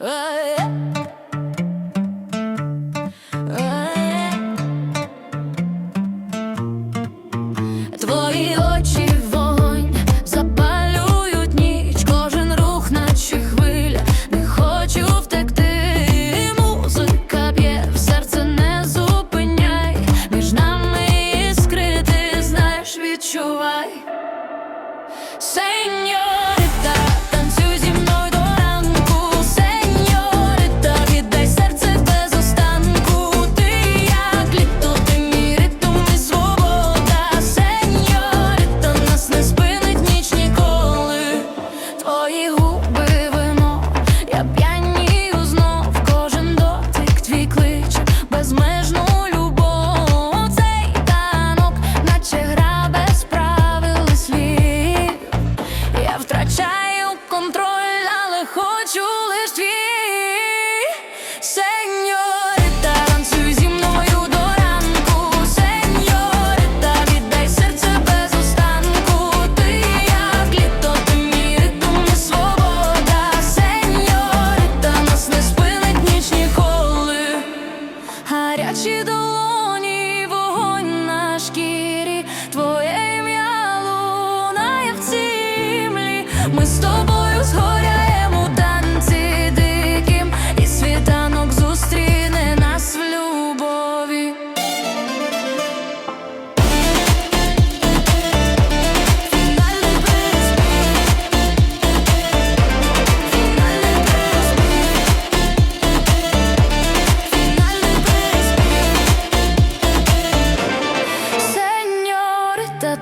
I втрачаю контроль, але хочу. ми з тобою згоряємо танці диким, і світанок зустріне нас в любові. Фінальний приспів.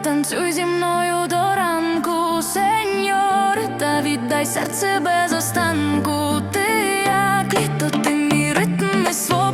Танцюй зі мною до ранку сеньорита, віддай серце без останку, ти як літо, ти мій ритм, ми.